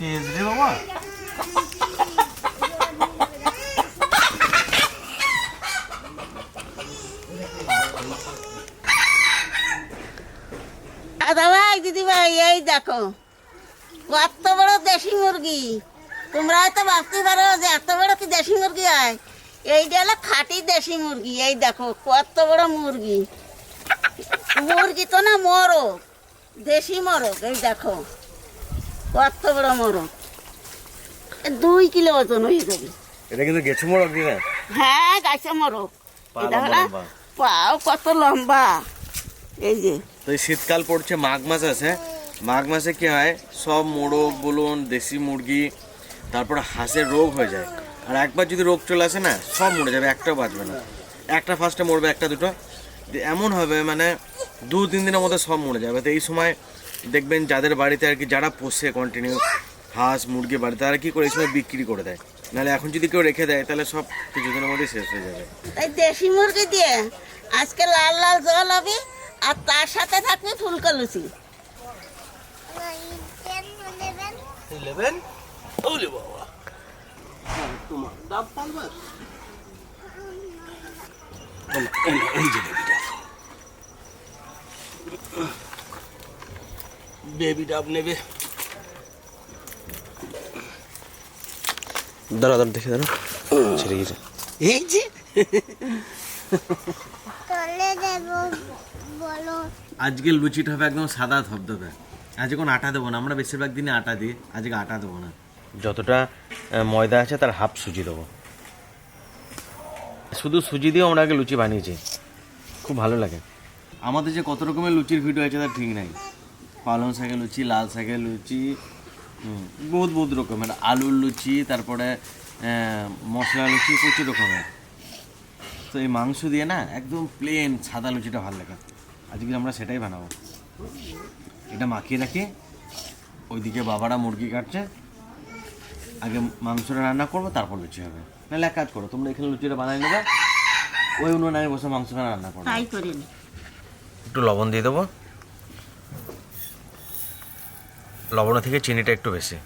তেজ রে বাবা দাদা ভাই, দিদি এই দেখো। কত বড় দেশি মুরগি। তোমরা হয়তো ভাবতে পারো যে এত বড় কি দেশি মুরগি হয়। এইটা হলো খাঁটি দেশি মুরগি। এই দেখো, কত বড় মুরগি। মুরগি তো না মরক, দেশি মরক, এই দেখো। কত বড় মরক দুই কিলো ওজন হয়ে যাবে। এটা কিন্তু গেছে মোড়ক দিনে হ্যাঁ গাছে মরক পা এই দেখো লম্বা না লম্বা। পাও কত লম্বা। এই যে। তো শীতকাল পড়ছে মাঘ মাস আছে। মাঘ মাসে কি হয়? সব মোড়ক বলুন দেশি মুরগি তারপরে হাঁসের রোগ হয়ে যায়। আর একবার যদি রোগ চলে আসে না সব মরে যাবে একটাও বাঁচবে না। একটা ফার্স্টে মরবে একটা দুটো। এমন হবে মানে দু তিন দিনের মধ্যে সব মরে যাবে। তো এই সময় দেখবেন যাদের বাড়িতে আর কি যারা পোষে কন্টিনিউ হাঁস মুরগি বাড়িতে তারা কি করে এই সময় বিক্রি করে দেয়? নাহলে এখন যদি কেউ রেখে দেয় তাহলে সব কিছুদিনের মধ্যে শেষ হয়ে যাবে। এই দেশি মুরগি দিয়ে আজকে লাল লাল জল হবে আর তার সাথে থাকবে ফুলকা লুচি নেবেন ওলে বাবা তোমার ডাব পালবে এই যে বেবি ডাব নেবে। দাঁড়া দাঁড়া দেখে দাঁড়া। ছেড়ে গেছে এই যে। তলে দেব বলো। আজকে লুচিটা হবে একদম সাদা ধবধবে। আজকে কোনো আটা দেবো না আমরা বেশিরভাগ দিনে আটা দিই আজকে আটা দেবো না। যতটা ময়দা আছে তার হাফ সুজি দেবো। শুধু সুজি দিয়েও আমরা আগে লুচি বানিয়েছি। খুব ভালো লাগে। আমাদের যে কত রকমের লুচির ভিডিও আছে তার ঠিক নাই। পালং শাকের লুচি লাল শাকের লুচি বহুত বহুত রকমের আলুর লুচি তারপরে মশলা লুচি প্রচুর রকমের। তো এই মাংস দিয়ে না একদম প্লেন সাদা লুচিটা ভালো লাগে। আজকে আমরা সেটাই বানাবো। এটা মাখিয়ে রাখি। ওইদিকে বাবারা মুরগি কাটছে। আগে মাংসটা রান্না করব তারপর লুচি হবে। নাহলে এক কাজ করো তোমরা এখানে লুচিটা বানাই নেবে। ওই উনুনে আমি বসে মাংসটা রান্না করব। একটু লবণ দিয়ে দেবো। লবণের থেকে চিনিটা একটু বেশি।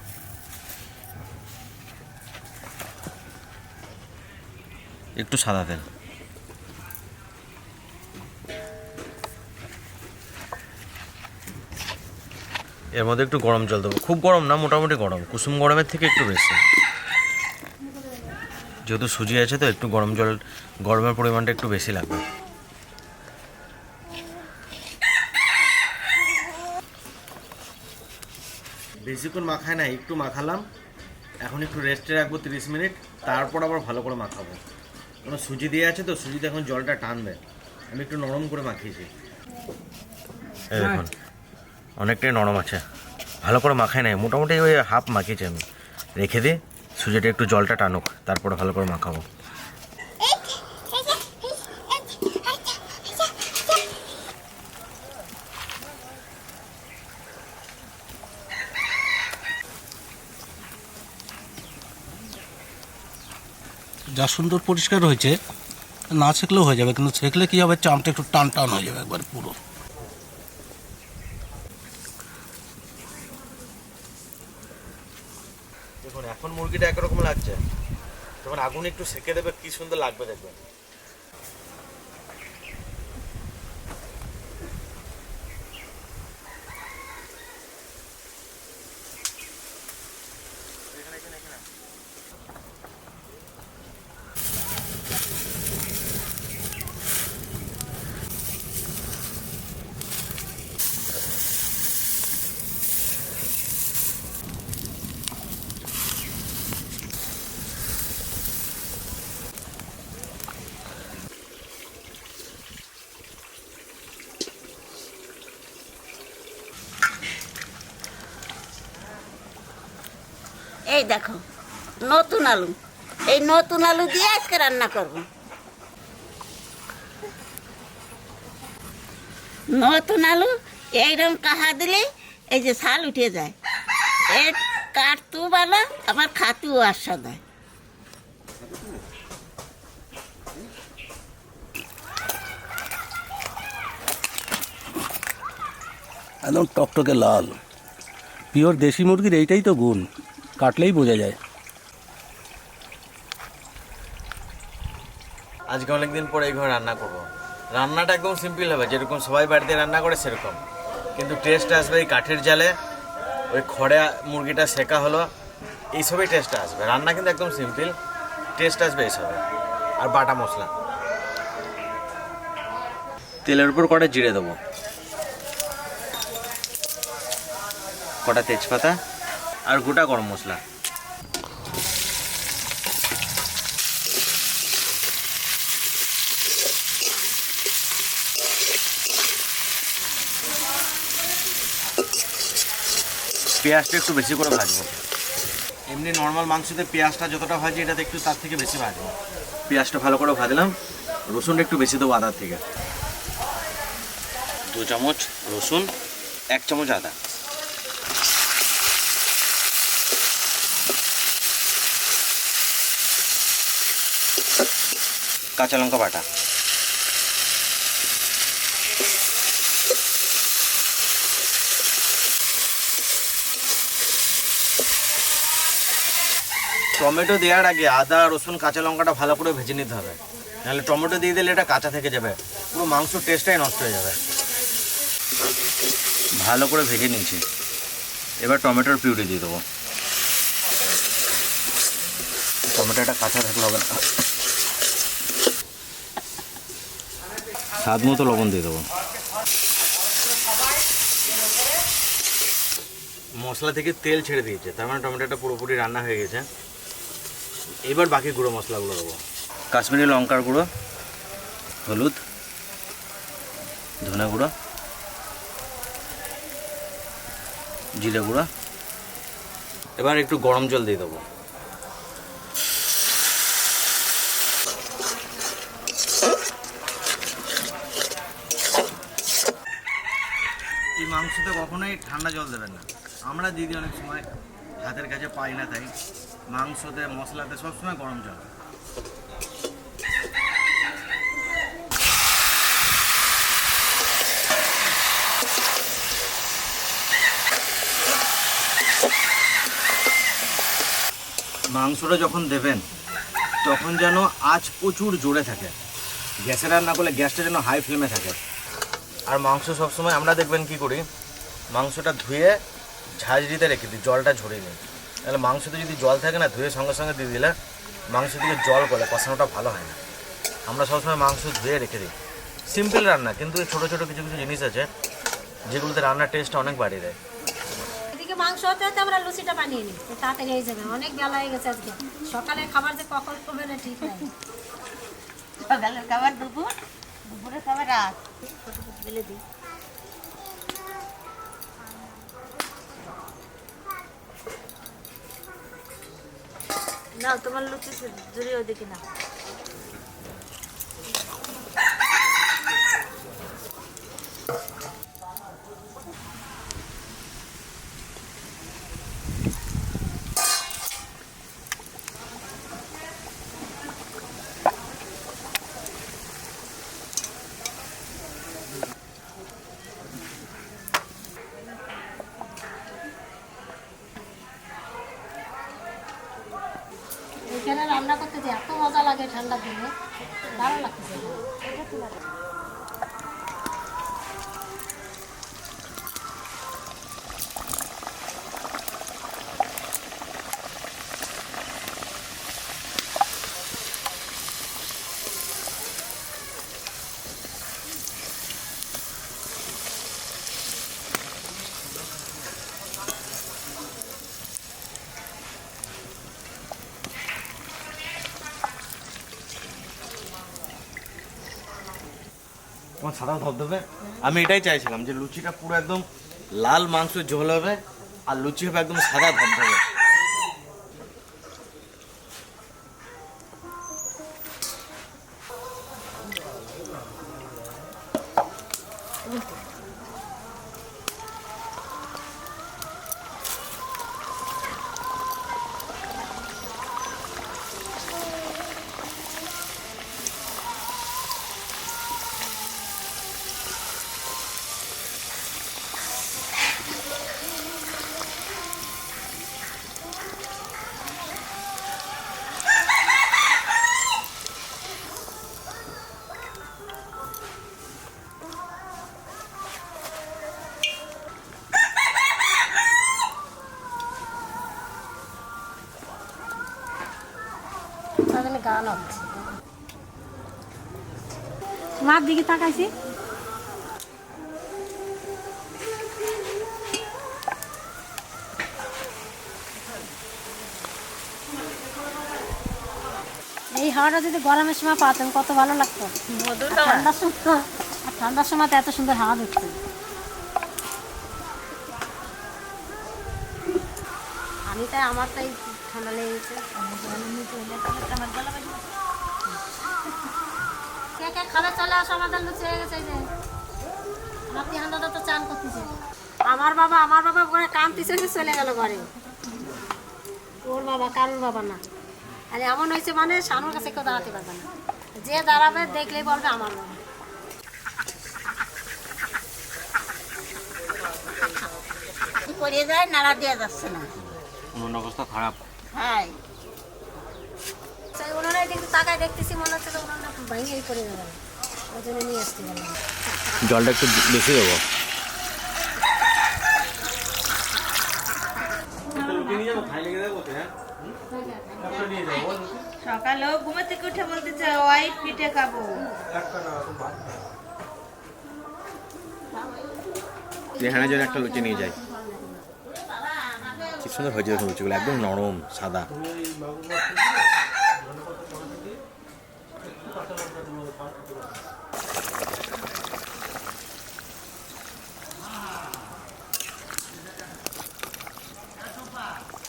একটু সাদা তেল। এর মধ্যে একটু গরম জল দেবো। খুব গরম না, মোটামুটি গরম। কুসুম গরমের থেকে একটু বেশি। যেহেতু সুজি আছে তো, একটু গরম জল, গরমের পরিমাণটা একটু বেশি লাগবে। বেশিক্ষণ মাখায় না একটু মাখালাম। এখন একটু রেস্টে রাখব তিরিশ মিনিট তারপর আবার ভালো করে মাখাবো। কোনো সুজি দিয়ে আছে তো সুজিতে এখন জলটা টানবে। আমি একটু নরম করে মাখিয়েছি। দেখুন অনেকটাই নরম আছে। ভালো করে মাখায় নাই মোটামুটি ওই হাফ মাখিয়েছি আমি। রেখে দিই সুজিটা একটু জলটা টানুক তারপরে ভালো করে মাখাবো। সুন্দর পরিষ্কার রয়েছে না ছেঁকলেও হয়ে যাবে, কিন্তু ছেঁকলে কী হবে? চামটা একটু টান টান হয়ে যাবে একবার পুরো। দেখুন, এখন মুরগিটা একরকম লাগছে। তখন আগুন একটু সেঁকে দেবে, কি সুন্দর লাগবে দেখবেন। এই দেখো, নতুন আলু। এই নতুন আলু দিয়ে আজকে রান্না করব। নতুন আলু, এইরকম কাহা দিলে এই যে ছাল উঠে যায়। এ কাটতেও ভালো, আবার খাতেও আস্বাদ। হয় একদম টকটকে লাল। পিওর দেশি মুরগির এইটাই তো গুণ। কাটলেই বোঝা যায়। আজকে অনেকদিন পরে এই ঘরে রান্না করব। রান্নাটা একদম সিম্পল হবে, যেরকম সবাই বাড়িতে রান্না করে সেরকম। কিন্তু টেস্ট আসবে এই কাঠের জালে, ওই খড়ে মুরগিটা শেখা হলো, এইসবই টেস্ট আসবে। রান্না কিন্তু একদম সিম্পল টেস্ট আসবে এইসবে। আর বাটা মশলা। তেলের উপর কটা জিরে দেবো? কটা তেজপাতা? আর গোটা গরম মশলা। পেঁয়াজটা একটু বেশি করে ভাজবো। এমনি নর্মাল মাংসতে পেঁয়াজটা যতটা ভাজি এটাতে একটু তার থেকে বেশি ভাজবো। পেঁয়াজটা ভালো করে ভাজলাম। রসুনটা একটু বেশি দেবো আদার থেকে। দু চামচ রসুন এক চামচ আদা। কাঁচা লঙ্কা বাটা। টমেটো দেওয়ার আগে আদা রসুন কাঁচা লঙ্কাটা ভালো করে ভেজে নিতে হবে। নাহলে টমেটো দিয়ে দিলে এটা কাঁচা থেকে যাবে। পুরো মাংসর টেস্টটাই নষ্ট হয়ে যাবে। ভালো করে ভেজে নিয়েছি। এবার টমেটোর পিউরি দিয়ে দেবো। টমেটোটা কাঁচা থাকলে হবে না। স্বাদ মতো লবণ দিয়ে দেবো। মশলা থেকে তেল ছেড়ে দিয়েছে তার মানে টমেটোটা পুরোপুরি রান্না হয়ে গেছে। এবার বাকি গুঁড়ো মশলাগুলো দেবো। কাশ্মীরি লঙ্কার গুঁড়ো হলুদ ধনে গুঁড়ো জিরে গুঁড়ো। এবার একটু গরম জল দিয়ে দেবো। এই কখনোই ঠান্ডা জল দেবেন না। আমরা দিদি অনেক সময় হাতের কাছে পাই না, তাই মাংসতে, মশলাতে সবসময় গরম জল। মাংসটা যখন দেবেন, তখন যেন আঁচ প্রচুর জোরে থাকে। গ্যাসে রান্না করলে গ্যাসটা যেন হাই ফ্লেমে থাকে। আর মাংস সবসময় আমরা দেখবেন কি করি মাংসটা ধুয়ে ঝাঁঝরিতে রেখে দিই জলটা ঝরিয়ে নিই। তাহলে মাংসতে যদি জল থাকে না ধুয়ে সঙ্গে সঙ্গে দিয়ে দিলে মাংস থেকে জল গলে কষানোটা ভালো হয় না। আমরা সবসময় মাংস ধুয়ে রেখে দিই। সিম্পল রান্না কিন্তু এই ছোটো ছোটো কিছু কিছু জিনিস আছে যেগুলোতে রান্নার টেস্টটা অনেক বাড়িয়ে দেয়। এদিকে মাংস হতে হতে আমরা লুচিটা বানিয়ে নিই তাড়াতাড়ি হয়ে যাবে। অনেক বেলা হয়ে গেছে আজকে। সকালে খাবার যে কখন করবে না ঠিক নাই। সকালের খাবার দুপুর? দুপুরের খাবার রাত। দিই। নাও তোমার লুচি জুড়ি ওদিকে না এখানে রান্না করতে যে ঠান্ডার দিনে ভালো লাগতেছে। তোমার সাদা ধবধবে আমি এটাই চাইছিলাম যে লুচিটা পুরো একদম লাল মাংস ঝোল হবে আর লুচি হবে একদম সাদা ধবধবে তাহলে গান হচ্ছে। মার দিকে তাকাইছি। এই হাওয়াটা যদি গরমের সময় পাতেন কত ভালো লাগতো। আর ঠান্ডার সময় আর ঠান্ডার সময় তো এত সুন্দর হাওয়া ঢুকতো আমি তাই আমার তাই লেগে গেছে। কে কে খাবে চলে আসো আমাদের লুচি হয়ে গেছে যে। আমার তিহান্দাটা তো চান করতেছে। আমার বাবা আমার বাবা করে কামতেছে চলে গেল ঘরে। ওর বাবা, কারোর বাবা না। আর এমন হয়েছে মানে সানুর কাছে কেউ দাঁড়াতে পারবে না। যে দাঁড়াবে, দেখলেই বলবে আমার বাবা। পড়িয়ে যায় নাড়া দিয়ে যাচ্ছে না। অবস্থা খারাপ। হ্যাঁ। তাকায় দেখতেছি মনে হচ্ছে তো উনারা ভেঙেই পড়ে যাবে ওই জন্য নিয়ে আসতে গেলাম জলটা একটু বেশি দেবো। সকালে ঘুমে থেকে উঠে বলতেছে ওয়াই পিঠে খাব। যেখানে যেন একটা লুচি নিয়ে যায় সুন্দর হয়েছে দেখুন লুচিগুলো একদম নরম, সাদা।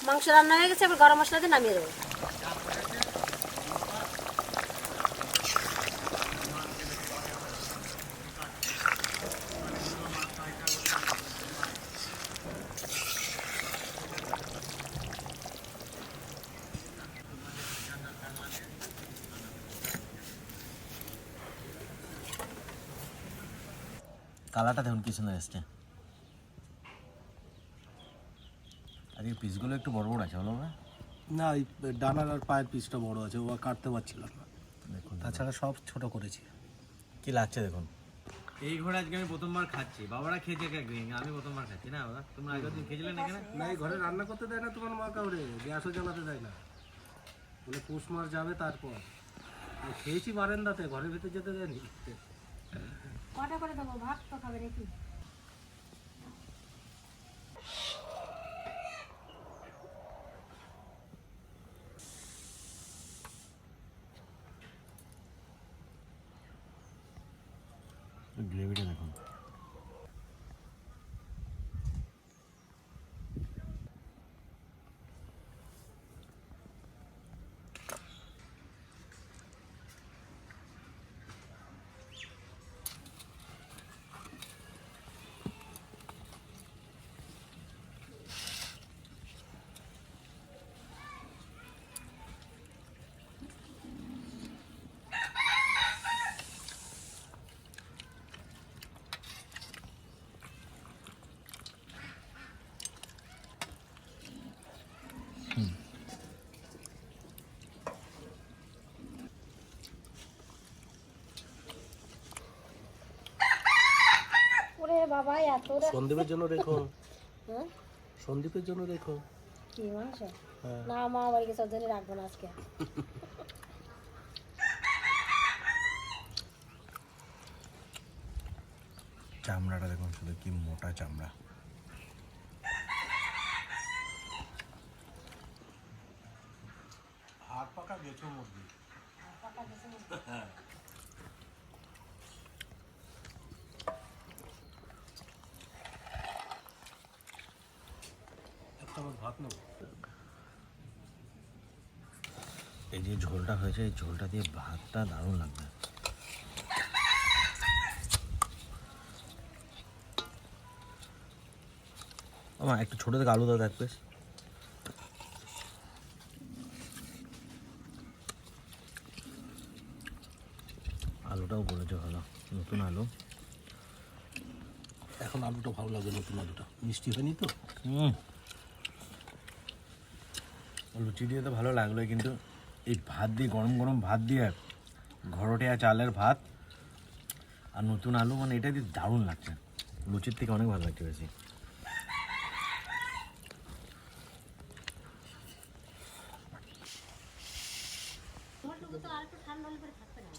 মাংস রান্না হয়ে গেছে, এবার গরম মশলা দিয়ে নামিয়ে দেবো। কালারটা দেখুন কি সুন্দর এসছে। আর এই পিসগুলো একটু বড় বড় আছে বলো না? না এই ডানার আর পায়ের পিসটা বড় আছে ও কাটতে পারছিলাম না। দেখুন তাছাড়া সব ছোট করেছি। কি লাগছে দেখুন? এই ঘোড়া আজকে আমি প্রথমবার খাচ্ছি। বাবারা খেয়েছে একদিন আমি প্রথমবার খাচ্ছি না বাবা? তোমরা আগের দিন খেয়েছিলেন এখানে? না এই ঘরে রান্না করতে দেয় না তোমার মা কাউরে গ্যাসও জ্বালাতে দেয় না। বলে পৌষ মার যাবে তারপর। খেয়েছি বারান্দাতে ঘরের ভিতরে যেতে দেয়নি। কটা করে দেবো? ভাত তো খাবে নাকি গ্রেভিটা দেখুন ওরে বাবা এত সন্দীপের জন্য রেখো হ্যাঁ? সন্দীপের জন্য রেখো কি মাংস? হ্যাঁ। না মা বাড়ি গেছে জন্য রাখব না আজকে। চামড়াটা দেখুন শুধু কি মোটা চামড়া। হাত পাকা গেছো মুরগি। একটা আমার ভাত নেব এই যে ঝোলটা হয়েছে এই ঝোলটা দিয়ে ভাতটা দারুণ লাগবে। আমার একটু ছোটো থেকে আলু দাও দেখ বেশ আলুটাও বলেছে ভালো নতুন আলু। এখন আলুটা ভালো লাগে নতুন আলুটা। মিষ্টি হয়নি তো? হুম। লুচি দিয়ে তো ভালো লাগল, কিন্তু এই ভাত দিয়ে, গরম গরম ভাত দিয়ে ঘরটিয়া চালের ভাত আর নতুন আলু মানে এটা দিয়ে দারুণ লাগছে। লুচির থেকে অনেক ভালো লাগছে বেশি হলে পরে থাকবে না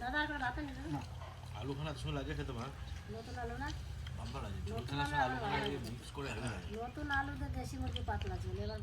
দাদা আর করে ভাতে নিল আলু খানা তো লাগে খেতে মা নতুন আলু না? ভালো লাগে আলু মিক্স করে নতুন আলু দিয়ে দেশি মুরগি পাতলা ছিল এবার